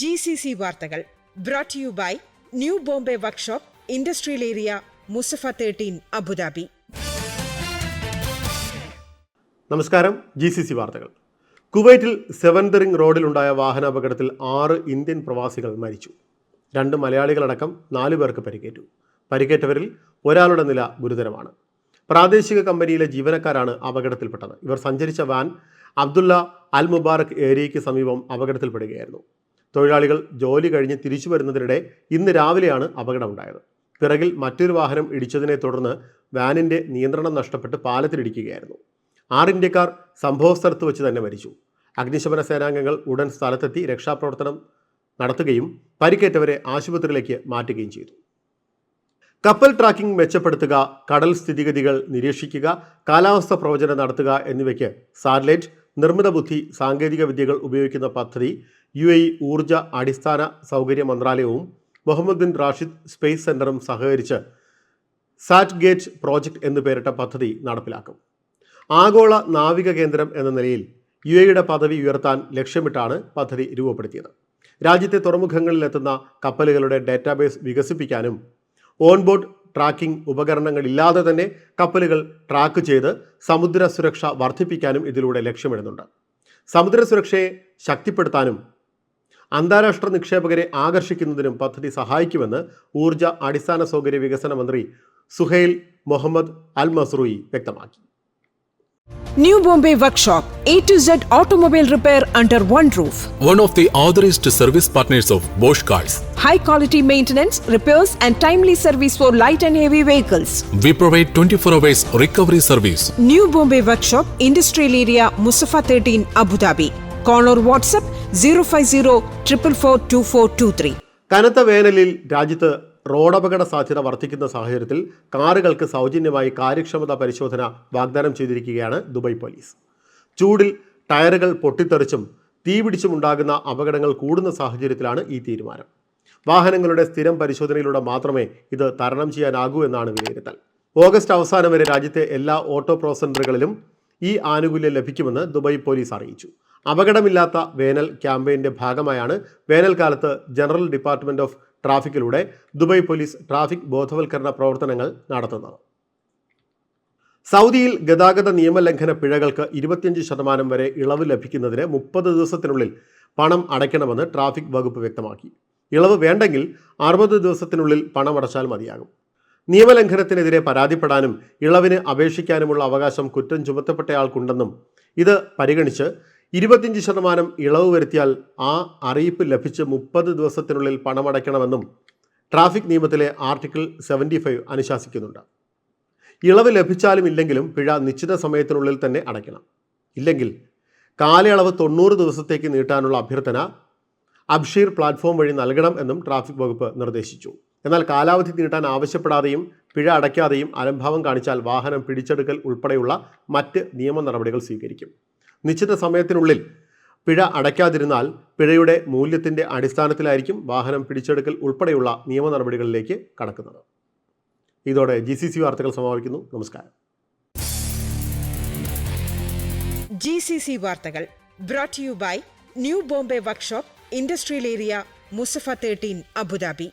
G C C വാർത്തകൾ brought you by New Bombay workshop industrial area Musaffah thirteen Abu Dhabi നമസ്കാരം G C C വാർത്തകൾ. കുവൈറ്റിൽ seventh ring റോഡിലുണ്ടായ വാഹനാപകടത്തിൽ ആറ് Indian പ്രവാസികൾ മരിച്ചു. രണ്ട് മലയാളികളടക്കം നാലു പേർക്ക് പരിക്കേറ്റു. പരിക്കേറ്റവരിൽ ഒരാളുടെ നില ഗുരുതരമാണ്. പ്രാദേശിക കമ്പനിയിലെ ജീവനക്കാരാണ് അപകടത്തിൽപ്പെട്ടത്. ഇവർ സഞ്ചരിച്ച വാൻ അബ്ദുള്ള അൽ മുബാറക് ഏരിയയ്ക്ക് സമീപം അപകടത്തിൽപ്പെടുകയായിരുന്നു. തൊഴിലാളികൾ ജോലി കഴിഞ്ഞ് തിരിച്ചു വരുന്നതിനിടെ ഇന്ന് രാവിലെയാണ് അപകടമുണ്ടായത്. പിറകിൽ മറ്റൊരു വാഹനം ഇടിച്ചതിനെ തുടർന്ന് വാനിന്റെ നിയന്ത്രണം നഷ്ടപ്പെട്ട് പാലത്തിലിടിക്കുകയായിരുന്നു ആറ് ഇന്ത്യക്കാർ സംഭവസ്ഥലത്ത് വെച്ച് തന്നെ മരിച്ചു. അഗ്നിശമന സേനാംഗങ്ങൾ ഉടൻ സ്ഥലത്തെത്തി രക്ഷാപ്രവർത്തനം നടത്തുകയും പരിക്കേറ്റവരെ ആശുപത്രിയിലേക്ക് മാറ്റുകയും ചെയ്തു. കപ്പൽ ട്രാക്കിംഗ് മെച്ചപ്പെടുത്തുക കടൽ സ്ഥിതിഗതികൾ നിരീക്ഷിക്കുക കാലാവസ്ഥ പ്രവചനം നടത്തുക എന്നിവയ്ക്ക് സാറ്റലൈറ്റ് നിർമ്മിത ബുദ്ധി സാങ്കേതിക വിദ്യകൾ ഉപയോഗിക്കുന്ന പദ്ധതി യു എ ഊർജ അടിസ്ഥാന സൗകര്യ മന്ത്രാലയവും മുഹമ്മദ് ബിൻ റാഷിദ് സ്പേസ് സെന്ററും സഹകരിച്ച് സാറ്റ് ഗേറ്റ് പ്രോജക്റ്റ് എന്നു പേരിട്ട പദ്ധതി നടപ്പിലാക്കും. ആഗോള നാവിക കേന്ദ്രം എന്ന നിലയിൽ യു എയുടെ പദവി ഉയർത്താൻ ലക്ഷ്യമിട്ടാണ് പദ്ധതി രൂപപ്പെടുത്തിയത്. രാജ്യത്തെ തുറമുഖങ്ങളിലെത്തുന്ന കപ്പലുകളുടെ ഡാറ്റാബേസ് വികസിപ്പിക്കാനും ഓൺബോർഡ് ട്രാക്കിംഗ് ഉപകരണങ്ങൾ ഇല്ലാതെ തന്നെ കപ്പലുകൾ ട്രാക്ക് ചെയ്ത് സമുദ്ര സുരക്ഷ വർദ്ധിപ്പിക്കാനും ഇതിലൂടെ ലക്ഷ്യമിടുന്നുണ്ട്. സമുദ്ര സുരക്ഷയെ ശക്തിപ്പെടുത്താനും അന്താരാഷ്ട്ര നിക്ഷേപകരെ ആകർഷിക്കുന്നതിനും പദ്ധതി സഹായിക്കുമെന്ന് ഊർജ അടിസ്ഥാന സൗകര്യ വികസന മന്ത്രി സുഹൈൽ മുഹമ്മദ് അൽ മസ്റൂയി വ്യക്തമാക്കി. New Bombay workshop A to Z automobile repair under one roof one of the authorised service partners of Bosch cars high quality maintenance repairs and timely service for light and heavy vehicles we provide twenty four hours recovery service New Bombay workshop industrial area Musaffah thirteen Abu Dhabi Call or WhatsApp 050 444 2423. കനത്ത വേനലിൽ രാജ്യത്ത് റോഡപകട സാധ്യത വർദ്ധിക്കുന്ന സാഹചര്യത്തിൽ കാറുകൾക്ക് സൗജന്യമായി കാര്യക്ഷമത പരിശോധന വാഗ്ദാനം ചെയ്തിരിക്കുകയാണ് ദുബായ് പോലീസ്. ചൂടിൽ ടയറുകൾ പൊട്ടിത്തെറിച്ചും തീപിടിച്ചും ഉണ്ടാകുന്ന അപകടങ്ങൾ കൂടുന്ന സാഹചര്യത്തിലാണ് ഈ തീരുമാനം. വാഹനങ്ങളുടെ സ്ഥിരം പരിശോധനയിലൂടെ മാത്രമേ ഇത് തരണം ചെയ്യാനാകൂ എന്നാണ് വിലയിരുത്തൽ. ഓഗസ്റ്റ് അവസാനം വരെ രാജ്യത്തെ എല്ലാ ഓട്ടോ പ്രോസന്ററുകളിലും ഈ ആനുകൂല്യം ലഭിക്കുമെന്ന് ദുബായ് പോലീസ് അറിയിച്ചു. അപകടമില്ലാത്ത വേനൽ ക്യാമ്പയിന്റെ ഭാഗമായാണ് വേനൽക്കാലത്ത് ജനറൽ ഡിപ്പാർട്ട്മെന്റ് ഓഫ് ട്രാഫിക്കിലൂടെ ദുബായ് പോലീസ് ട്രാഫിക് ബോധവൽക്കരണ പ്രവർത്തനങ്ങൾ നടത്തുന്നത്. സൗദിയിൽ ഗതാഗത നിയമലംഘന പിഴകൾക്ക് ഇരുപത്തിയഞ്ച് ശതമാനം വരെ ഇളവ് ലഭിക്കുന്നതിന് മുപ്പത് ദിവസത്തിനുള്ളിൽ പണം അടയ്ക്കണമെന്ന് ട്രാഫിക് വകുപ്പ് വ്യക്തമാക്കി. ഇളവ് വേണ്ടെങ്കിൽ അറുപത് ദിവസത്തിനുള്ളിൽ പണം പണമടച്ചാൽ മതിയാകും. നിയമലംഘനത്തിനെതിരെ പരാതിപ്പെടാനും ഇളവിന് അപേക്ഷിക്കാനുമുള്ള അവകാശം കുറ്റം ചുമത്തപ്പെട്ടയാൾക്കുണ്ടെന്നും ഇത് പരിഗണിച്ച് ഇരുപത്തിയഞ്ച് ശതമാനം ഇളവ് വരുത്തിയാൽ ആ അറിയിപ്പ് ലഭിച്ച് മുപ്പത് ദിവസത്തിനുള്ളിൽ പണമടയ്ക്കണമെന്നും ട്രാഫിക് നിയമത്തിലെ ആർട്ടിക്കിൾ സെവന്റി ഫൈവ് അനുശാസിക്കുന്നുണ്ട്. ഇളവ് ലഭിച്ചാലും ഇല്ലെങ്കിലും പിഴ നിശ്ചിത സമയത്തിനുള്ളിൽ തന്നെ അടയ്ക്കണം. ഇല്ലെങ്കിൽ കാലയളവ് തൊണ്ണൂറ് ദിവസത്തേക്ക് നീട്ടാനുള്ള അഭ്യർത്ഥന അബ്ഷീർ പ്ലാറ്റ്ഫോം വഴി നൽകണം എന്നും ട്രാഫിക് വകുപ്പ് നിർദ്ദേശിച്ചു. എന്നാൽ കാലാവധി നീട്ടാൻ ആവശ്യപ്പെടാതെയും പിഴ അടയ്ക്കാതെയും അലംഭാവം കാണിച്ചാൽ വാഹനം പിടിച്ചെടുക്കൽ ഉൾപ്പെടെയുള്ള മറ്റ് നിയമ നടപടികൾ സ്വീകരിക്കും. നിശ്ചിത സമയത്തിനുള്ളിൽ പിഴ അടയ്ക്കാതിരുന്നാൽ പിഴയുടെ മൂല്യത്തിന്റെ അടിസ്ഥാനത്തിലായിരിക്കും വാഹനം പിടിച്ചെടുക്കൽ ഉൾപ്പെടെയുള്ള നിയമ നടപടികളിലേക്ക് കടക്കുന്നത്. ഇതോടെ ജി സി സി വാർത്തകൾ സമാപിക്കുന്നു. നമസ്കാരം. ജി സി സി വാർത്തകൾ brought you by New Bombay workshop industrial area Musaffah thirteen Abu Dhabi